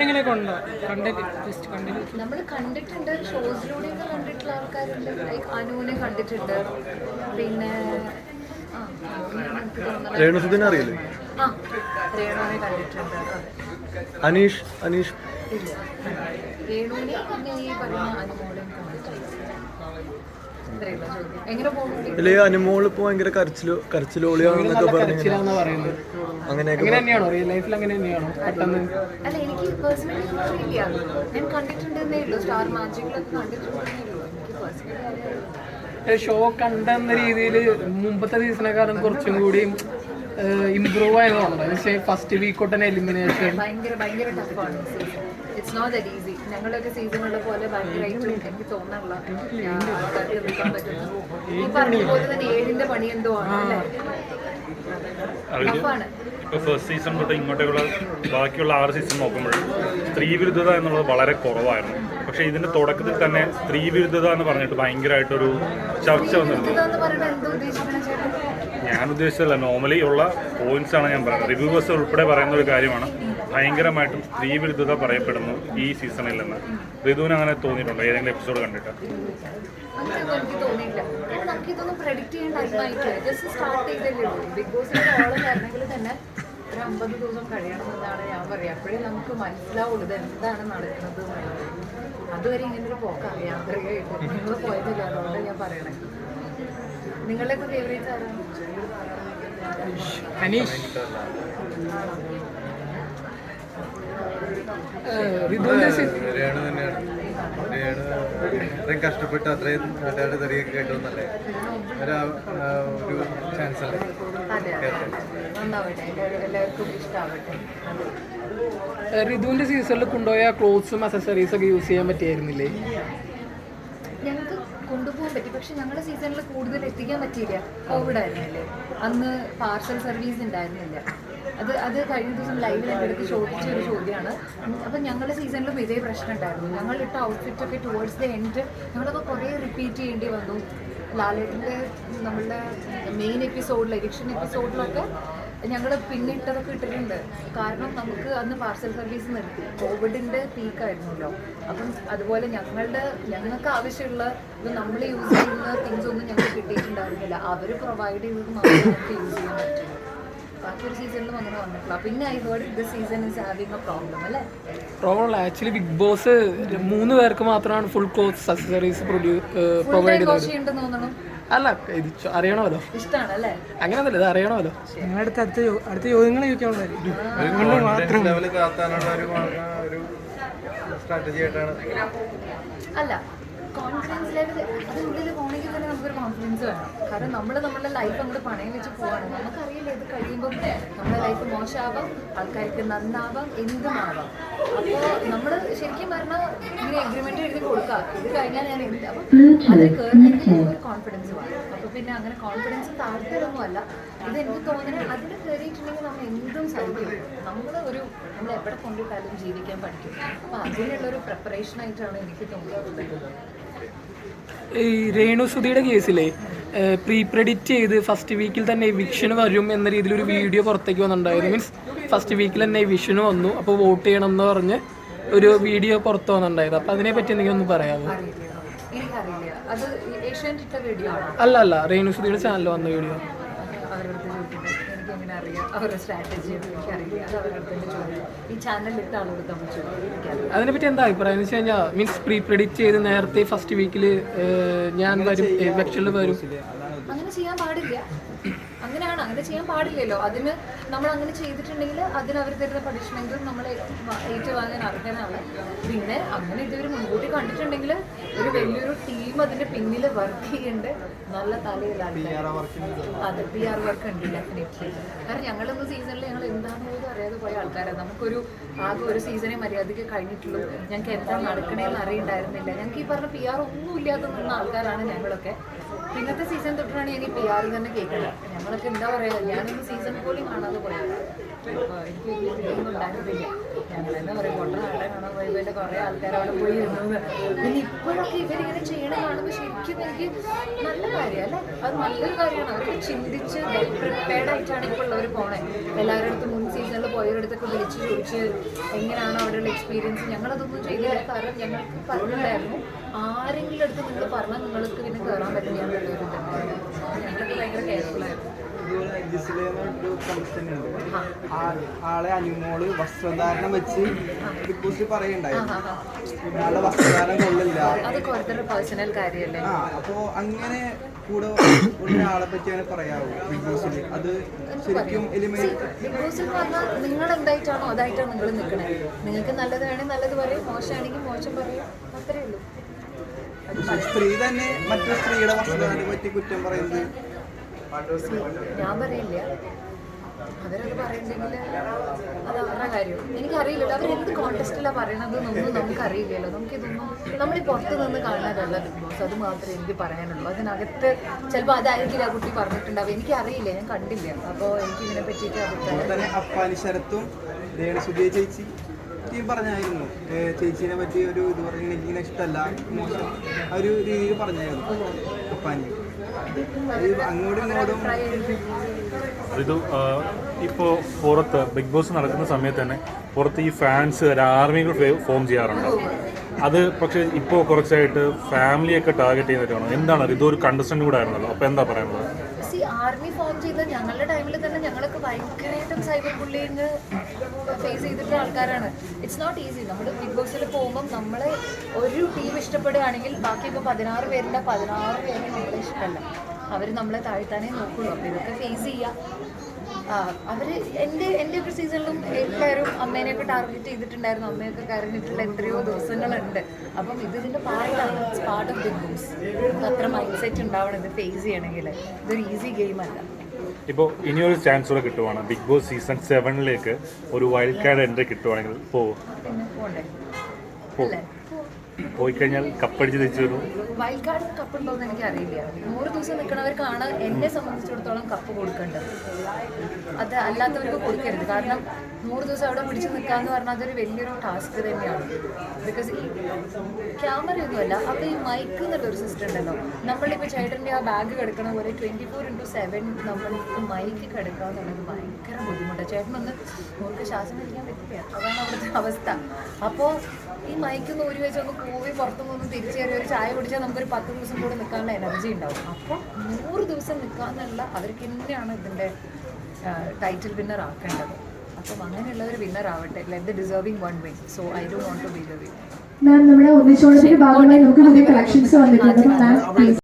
ആരെങ്കിലുമൊക്കെ ഉണ്ട്? കണ്ടിട്ട് ജസ്റ്റ് കണ്ടിട്ട്. നമ്മൾ കണ്ടിട്ടുണ്ട്. ഷോസിലൂടെ കണ്ടിട്ടുള്ള ആൾക്കാരുണ്ട്. ലൈക്ക് അനുവിനെ കണ്ടിട്ടുണ്ട്. പിന്നെ രേണുസുദിനെ അറിയില്ലേ? ആ രേണുവിനെ കണ്ടിട്ടുണ്ട്. അനീഷ് അനീഷ്. രേണുവിനെ പിന്നെ ഈ പറയുന്ന അനുമോളെയും കണ്ടിട്ടുണ്ട് ഇതിൽ അനുമോൾ ഇപ്പൊ ഭയങ്കര കരച്ചിലോ കരച്ചിലോളിയാണെന്നൊക്കെ പറഞ്ഞു അങ്ങനെയൊക്കെ അങ്ങനെ തന്നെയാണോ? റിയൽ ലൈഫിൽ അങ്ങനെ തന്നെയാണോ? പെട്ടെന്ന്? അല്ല എനിക്ക് പേഴ്സണലി ഒന്നും അറിയില്ല. ഞാൻ കണ്ടിട്ടുണ്ടെന്നേ ഉള്ളൂ. സ്റ്റാർ മാജിക്കിലൊക്കെ കണ്ടിട്ടുണ്ടെന്നേ ഉള്ളൂ. എനിക്ക് പേഴ്സണലി അറിയില്ല. ഷോ കണ്ടെന്ന രീതിയിൽ മുമ്പത്തെ സീസണെക്കാളും കുറച്ചും കൂടി ഇമ്പ്രൂവ് ആയതുകൊണ്ട് പക്ഷേ ഫസ്റ്റ് വീക്ക് തൊട്ടന്നെ എലിമിനേഷൻ ഭയങ്കര ഭയങ്കര ടഫാണ് season it's not that easy ഞങ്ങളൊക്കെ സീസണുള്ള പോലെ ഭയങ്കരമായിട്ടും എനിക്ക് തോന്നാനുള്ള നിൽക്കാൻ പറ്റുന്നു ഈ പറഞ്ഞ പോലെ തന്നെ ഏഴിന്റെ പണി എന്തോ ആണ് അല്ലേ ടഫാണ് ഇപ്പോൾ ഫസ്റ്റ് സീസൺ തൊട്ട് ഇങ്ങോട്ടേക്കുള്ള ബാക്കിയുള്ള ആറ് സീസൺ നോക്കുമ്പോൾ സ്ത്രീ വിരുദ്ധത എന്നുള്ളത് വളരെ കുറവായിരുന്നു. പക്ഷേ ഇതിന്റെ തുടക്കത്തിൽ തന്നെ സ്ത്രീ വിരുദ്ധത എന്ന് പറഞ്ഞിട്ട് ഭയങ്കരമായിട്ടൊരു ചർച്ച വന്നിരുന്നു. ഞാൻ ഉദ്ദേശിച്ചല്ല നോർമലി ഉള്ള പോയിന്റ്സ് ആണ് ഞാൻ പറയുന്നത്. റിവ്യൂവേഴ്സ് ഉൾപ്പെടെ പറയുന്ന ഒരു കാര്യമാണ്. ഭയങ്കരമായിട്ടും സ്ത്രീ വിരുദ്ധത പറയപ്പെടുന്നു ഈ സീസണിൽ നിന്ന് ഋതുവിന് അങ്ങനെ തോന്നിയിട്ടുണ്ടോ? ഏതെങ്കിലും എപ്പിസോഡ് കണ്ടിട്ട്? ഒരു അമ്പത് ദിവസം കഴിയണമെന്നാണ് ഞാൻ പറയുക അപ്പോഴേ നമുക്ക് മനസ്സിലാവുള്ളൂ ഇത് എന്താണ് നടക്കുന്നത് എന്നുള്ളത്. അതുവരെ ഇങ്ങനെ ഒരു പോക്കാണ് യാന്ത്രികമായിട്ട് നിങ്ങൾ പോയതില്ല അതുകൊണ്ട് ഞാൻ പറയണേ. നിങ്ങളുടെയൊക്കെ ഫേവറേറ്റ് ആരാണ് അനീഷ്. അത്രയും കഷ്ടപ്പെട്ട് അത്രയും നാട്ടുകാരുടെ തെറിയൊക്കെ കേട്ടോന്നല്ലേ ഒരു ഒരു ചാൻസ് അല്ലേ റിതുവിന്റെ സീസണിൽ കൊണ്ടുപോയ ക്ലോത്ത്സും അസസറീസ് ഒക്കെ യൂസ് ചെയ്യാൻ പറ്റിയായിരുന്നില്ലേ? ഞങ്ങൾക്ക് കൊണ്ടുപോകാൻ പറ്റി. പക്ഷെ ഞങ്ങളുടെ സീസണിൽ കൂടുതൽ എത്തിക്കാൻ പറ്റിയില്ല. കോവിഡ് ആയിരുന്നില്ലേ? അന്ന് പാർസൽ സർവീസ് ഉണ്ടായിരുന്നില്ല. അത് അത് കഴിഞ്ഞ ദിവസം ലൈവിൽ എന്റെ അടുത്ത് ചോദിച്ച ഒരു ചോദ്യമാണ്. അപ്പം ഞങ്ങളുടെ സീസണിലും ഇതേ പ്രശ്നം ഉണ്ടായിരുന്നു. ഞങ്ങൾ ഇട്ട ഔട്ട്ഫിറ്റ് ഒക്കെ ടുവേർഡ്സ് ദ എൻഡ് ഞങ്ങളൊക്കെ കുറേ റിപ്പീറ്റ് ചെയ്യേണ്ടി വന്നു. ലാലേട്ടന്റെ നമ്മളുടെ മെയിൻ എപ്പിസോഡിൽ എഡിക്ഷൻ എപ്പിസോഡിലൊക്കെ ഞങ്ങൾ പിന്നിട്ടതൊക്കെ ഇട്ടിട്ടുണ്ട്. കാരണം നമുക്ക് അന്ന് പാർസൽ സർവീസ് നിർത്തി. കോവിഡിന്റെ പീക്കായിരുന്നല്ലോ അപ്പം അതുപോലെ ഞങ്ങളുടെ ഞങ്ങൾക്ക് ആവശ്യമുള്ള ഇത് നമ്മൾ യൂസ് ചെയ്യുന്ന തിങ്സ് ഒന്നും ഞങ്ങൾക്ക് കിട്ടിയിട്ടുണ്ടായിരുന്നില്ല. അവർ പ്രൊവൈഡ് ചെയ്തത് മാത്രമേ നമുക്ക് യൂസ് ചെയ്യാൻ പറ്റുള്ളൂ ബാക്കി ഒരു സീസണിലും അങ്ങനെ വന്നിട്ടില്ല. പിന്നെ ഐ ഹേർഡ് ഇത് season is having a problem അല്ലേ? പ്രോബ്ലം ആക്ച്വലി ബിഗ് ബോസ് മൂന്ന് പേർക്ക് മാത്രമാണ് ഫുൾ ക്ലോത്ത്സ് അക്സസറീസ് പ്രൊവൈഡ് ചെയ്യുന്നത് അല്ല ഇത് അറിയണമല്ലോ. അങ്ങനെ അങ്ങനെയൊന്നുമില്ല ഇത് അറിയണമല്ലോ. അടുത്ത് അടുത്ത ചോ- അടുത്ത ചോദ്യങ്ങൾ ചോദിക്കാനുള്ളതായിരിക്കും ലെവൽ താത്താനുള്ള ഒരു ഒരു സ്ട്രാറ്റജി ആയിട്ടാണ്. അല്ല കോൺഫിഡൻസ് ലെവൽ അതിനുള്ളിൽ പോകണമെങ്കിൽ തന്നെ നമുക്കൊരു കോൺഫിഡൻസ് വേണം. കാരണം നമ്മൾ നമ്മുടെ ലൈഫ് അങ്ങോട്ട് പണയം വെച്ച് പോവാണ്. നമുക്കറിയില്ല ഇത് കഴിയുമ്പോൾ നമ്മുടെ ലൈഫ് മോശമാവാം ആൾക്കാർക്ക് നന്നാവാം എന്തുമാവാം അപ്പോൾ നമ്മൾ ശരിക്കും പറഞ്ഞാൽ ഇങ്ങനെ എഗ്രിമെന്റ് എഴുതി കൊടുക്കുക ഇത് കഴിഞ്ഞാൽ ഞാൻ എന്ത് അപ്പം അത് കയറണമെങ്കിൽ ഒരു കോൺഫിഡൻസ് വേണം. അപ്പോൾ പിന്നെ അങ്ങനെ കോൺഫിഡൻസ് താല്പര്യമൊന്നുമല്ല ഇത് എനിക്ക് തോന്നുന്നത് അതിൽ കയറിയിട്ടുണ്ടെങ്കിൽ നമ്മൾ എന്തും സാധിക്കും. നമ്മൾ ഒരു നമ്മൾ എവിടെ കൊണ്ടിട്ടാലും ജീവിക്കാൻ പഠിക്കും. അപ്പോൾ അതിനുള്ള ഒരു പ്രിപ്പറേഷൻ ആയിട്ടാണ് എനിക്ക് തോന്നിയിട്ടുള്ളത് ഈ രേണു സുധിയുടെ കേസിലെ പ്രീ പ്രെഡിക്റ്റ് ചെയ്ത് ഫസ്റ്റ് വീക്കിൽ തന്നെ എവിക്ഷൻ വരും എന്ന രീതിയിൽ ഒരു വീഡിയോ പുറത്തേക്ക് വന്നിട്ടുണ്ടായിരുന്നു. മീൻസ് ഫസ്റ്റ് വീക്കിൽ തന്നെ എവിക്ഷൻ വന്നു. അപ്പോൾ വോട്ട് ചെയ്യണം എന്ന് പറഞ്ഞ് ഒരു വീഡിയോ പുറത്ത് വന്നിട്ടുണ്ടായത് അപ്പോൾ അതിനെപ്പറ്റി എന്തെങ്കിലും ഒന്ന് പറയാമോ? അല്ല അല്ല. രേണു സുധിയുടെ ചാനലിൽ വന്ന വീഡിയോ സ്ട്രാറ്റജി അതിനെപ്പറ്റി എന്താ അഭിപ്രായം? വെച്ച് കഴിഞ്ഞാൽ മീൻസ് പ്രീ പ്രെഡിക്റ്റ് ചെയ്ത് നേരത്തെ ഫസ്റ്റ് വീക്കിൽ ഞാൻ വരും വരും. അങ്ങനെയാണ് അങ്ങനെ ചെയ്യാൻ പാടില്ലല്ലോ. അതിന് നമ്മൾ അങ്ങനെ ചെയ്തിട്ടുണ്ടെങ്കിൽ അതിന് അവർ തരുന്ന പണിഷ്മെന്റും നമ്മൾ ഏറ്റുവാങ്ങാൻ അർഹനാണ്. പിന്നെ അങ്ങനെ ഇതുവരെ മുൻകൂട്ടി കണ്ടിട്ടുണ്ടെങ്കിൽ ഒരു വലിയൊരു ടീം അതിന്റെ പിന്നിൽ വർക്ക് ചെയ്യേണ്ട. നല്ല തലയിലാണ് അതെ പി ആർ വർക്ക് ഉണ്ട് ഡെഫിനറ്റ്ലി കാരണം ഞങ്ങളൊന്നും സീസണിൽ ഞങ്ങൾ എന്താണെന്ന് പോലും അറിയാതെ പോയ ആൾക്കാരാണ് നമുക്കൊരു ആകെ ഒരു സീസണെ മര്യാദയ്ക്ക് കഴിഞ്ഞിട്ടുള്ളൂ. ഞങ്ങൾക്ക് എന്താ നടക്കണേന്ന് അറിയണ്ടായിരുന്നില്ല. ഞങ്ങൾക്ക് ഈ പറഞ്ഞ പി ആർ ഒന്നും ഇല്ലാതെ നിന്ന ആൾക്കാരാണ് ഞങ്ങളൊക്കെ. പിന്നത്തെ സീസൺ തൊട്ടാണ് ഞാൻ പി ആറിൽ തന്നെ കേൾക്കുന്നത് ഞങ്ങളൊക്കെ എന്താ പറയാ ഞാനൊന്നും സീസൺ പോലും കാണാതെ പോയത്. എനിക്ക് പറയുക കുറേ പിന്നെ ഇവരിങ്ങനെ ചെയ്യണ ശരിക്കും എനിക്ക് നല്ല കാര്യം അല്ലേ? അത് നല്ലൊരു കാര്യമാണ് അവർ ചിന്തിച്ച് പ്രിപ്പയർഡ് ആയിട്ടാണ് ഇപ്പോൾ ഉള്ളവർ പോണേ. എല്ലാവരുടെ അടുത്തും സീസണിൽ പോയവരടുത്തൊക്കെ വിളിച്ച് ചോദിച്ച് എങ്ങനെയാണ് അവിടെയുള്ള എക്സ്പീരിയൻസ് ഞങ്ങളതൊന്നും ചെയ്തില്ല. കാരണം ഞങ്ങൾക്ക് പറഞ്ഞിട്ടുണ്ടായിരുന്നു. ആരെങ്കിലും അടുത്ത് നിങ്ങൾ പറഞ്ഞാൽ നിങ്ങൾക്ക് പിന്നെ കയറാൻ പറ്റില്ല ഞങ്ങൾക്ക് ഭയങ്കര കെയർഫുൾ ആയിരുന്നു. ആളെ അനുമോൾ വസ്ത്രധാരണം വെച്ച് ടിപ്പൂസി പറയണ്ടായിരുന്നു ആ. വസ്ത്രധാരണം കൊള്ളില്ല. അത് പേഴ്സണൽ കാര്യമല്ലേ അപ്പോ അങ്ങനെ കൂടെ ഉള്ള ആളെ പറ്റി അങ്ങനെ പറയാവൂ ബിഗ് ബോസിൽ അത് ശരിക്കും ബിഗ് ബോസിൽ പറഞ്ഞാൽ നിങ്ങൾ എന്തായിട്ടാണോ അതായിട്ടാണ് നിങ്ങൾ നിൽക്കണേ? നിങ്ങൾക്ക് നല്ലത് വേണമെങ്കിൽ നല്ലത് പറയും മോശമാണെങ്കിൽ മോശം പറയും അത്രേ ഉള്ളൂ. സ്ത്രീ തന്നെ മറ്റു സ്ത്രീയുടെ പറ്റി കുറ്റം പറയുന്നത്? ഞാൻ പറയില്ല. അവരത് പറയണ്ടെങ്കിൽ അത് അവരുടെ കാര്യം. എനിക്കറിയില്ലല്ലോ അവർ എന്ത് കോൺടെസ്റ്റിലാണ് പറയണതെന്നൊന്നും നമുക്കറിയില്ലല്ലോ. നമുക്കിതൊന്നും നമ്മൾ പുറത്ത് നിന്ന് കാണാനല്ല ബിഗ് ബോസ് അത് മാത്രമേ എനിക്ക് പറയാനുള്ളൂ. അതിനകത്ത് ചിലപ്പോൾ അതായിരിക്കില്ല ആ കുട്ടി പറഞ്ഞിട്ടുണ്ടാവും എനിക്കറിയില്ല ഞാൻ കണ്ടില്ല. അപ്പോൾ എനിക്ക് ഇതിനെ പറ്റിയിട്ട് അഭിപ്രായം ചേച്ചി. ടീം പറഞ്ഞായിരുന്നു ചേച്ചീനെ പറ്റി ഒരു ഇത് പറഞ്ഞു എനിക്ക് ഇഷ്ടമല്ല മോശം ആ ഒരു രീതിയിൽ പറഞ്ഞായിരുന്നു അപ്പാനി. ഇത് ഇപ്പോൾ പുറത്ത് ബിഗ് ബോസ് നടക്കുന്ന സമയത്ത് തന്നെ പുറത്ത് ഈ ഫാൻസ് ആർമികൾ ഫോം ചെയ്യാറുണ്ട്. അത് പക്ഷേ ഇപ്പോൾ കുറച്ചായിട്ട് ഫാമിലിയൊക്കെ ടാർഗറ്റ് ചെയ്തിട്ടാണ് എന്താണ് ഇത് ഒരു കണ്ടസ്റ്റന്റ് കൂടെ ആയിരുന്നല്ലോ. അപ്പോൾ എന്താ പറയാനുള്ളത്? ആർമി ഫോം ചെയ്ത ഞങ്ങളുടെ ടൈമിൽ തന്നെ ഞങ്ങളൊക്കെ ഭയങ്കരമായിട്ടും സൈബർ ബുള്ളിങ് ഫേസ് ചെയ്തിട്ടുള്ള ആൾക്കാരാണ്. ഇറ്റ്സ് നോട്ട് ഈസി നമ്മൾ ബിഗ് ബോസിൽ പോകുമ്പം നമ്മളെ ഒരു ടീം ഇഷ്ടപ്പെടുകയാണെങ്കിൽ ബാക്കി ഇപ്പോൾ പതിനാറ് പേരുണ്ട് പതിനാറ് പേരെ നമ്മളെ ഇഷ്ടമല്ല. അവർ നമ്മളെ താഴ്ത്താനേ നോക്കുള്ളൂ. അപ്പോൾ ഇതൊക്കെ ഫേസ് ചെയ്യുക അവർ എന്റെ എന്റെ ഒരു സീസണിലും എല്ലാവരും അമ്മേനെയൊക്കെ ടാർഗറ്റ് ചെയ്തിട്ടുണ്ടായിരുന്നു. അമ്മയൊക്കെ കരഞ്ഞിട്ടുള്ള എത്രയോ ദിവസങ്ങളുണ്ട്. അപ്പം ഇത് ഇതിന്റെ പാർട്ടാണ് പാർട്ട് ഓഫ് ദി ബോസ് അത്ര മൈൻഡ് സെറ്റ് ഉണ്ടാവണം ഇത് ഫേസ് ചെയ്യണമെങ്കിൽ. ഇതൊരു ഈസി ഗെയിം അല്ല. ഇപ്പോൾ ഇനിയൊരു ചാൻസ് കൂടെ കിട്ടുവാണ്. ബിഗ് ബോസ് സീസൺ സെവനിലേക്ക് ഒരു വൈൽഡ് കാർഡ് എൻട്രി കിട്ടുവാണെങ്കിൽ പോകും അല്ലേ? പോയി കഴിഞ്ഞാൽ കപ്പടിച്ച് തിരിച്ചു വരും. വൈൽഡ് കപ്പ് ഉണ്ടോന്ന് എനിക്ക് അറിയില്ല നൂറ് ദിവസം നിൽക്കുന്നവർക്കാണ് എന്നെ സംബന്ധിച്ചിടത്തോളം കപ്പ് കൊടുക്കേണ്ടത് അത് അല്ലാത്തവർക്ക് കൊടുക്കരുത്. കാരണം നൂറ് ദിവസം അവിടെ പിടിച്ചു നിൽക്കുക എന്ന് പറഞ്ഞാൽ അതൊരു വലിയൊരു ടാസ്ക് തന്നെയാണ്. ബിക്കോസ് ഈ ക്യാമറയൊന്നുമല്ല അവിടെ ഈ മൈക്ക് എന്നുള്ളൊരു സിസ്റ്റം ഉണ്ടല്ലോ. നമ്മളിപ്പോൾ ചേട്ടന്റെ ആ ബാഗ് കിടക്കണ പോലെ ട്വന്റി ഫോർ ഇന്റു സെവൻ നമ്മൾക്ക് മൈക്ക് കിടക്കുക എന്നുള്ളത് ഭയങ്കര ബുദ്ധിമുട്ടാണ് ചേട്ടനൊന്ന് നമുക്ക് ശ്വാസം വലിക്കാൻ പറ്റില്ല. അതാണ് അവിടുത്തെ അവസ്ഥ. അപ്പോൾ ഈ മയക്കുന്ന ഒരു വെച്ച് ഒന്ന് പോയി പുറത്തു ഒന്ന് തിരിച്ചു കയറി ഒരു ചായ കുടിച്ചാൽ നമുക്കൊരു പത്ത് ദിവസം കൂടെ നിൽക്കാനുള്ള എനർജി ഉണ്ടാവും. അപ്പോൾ നൂറ് ദിവസം നിൽക്കാന്നുള്ള അവർക്ക് തന്നെയാണ് ഇതിന്റെ ടൈറ്റിൽ വിന്നർ ആക്കേണ്ടത്. അപ്പം അങ്ങനെയുള്ള ഒരു വിന്നർ ആവട്ടെ. Let the deserving one win so I do want to be the win ma'am നമ്മുടെ ഒന്നിച്ചോളത്തിന്റെ ഭാഗമായി നമുക്ക് പുതിയ കളക്ഷൻസ് വന്നിട്ടുണ്ട്. Ma'am please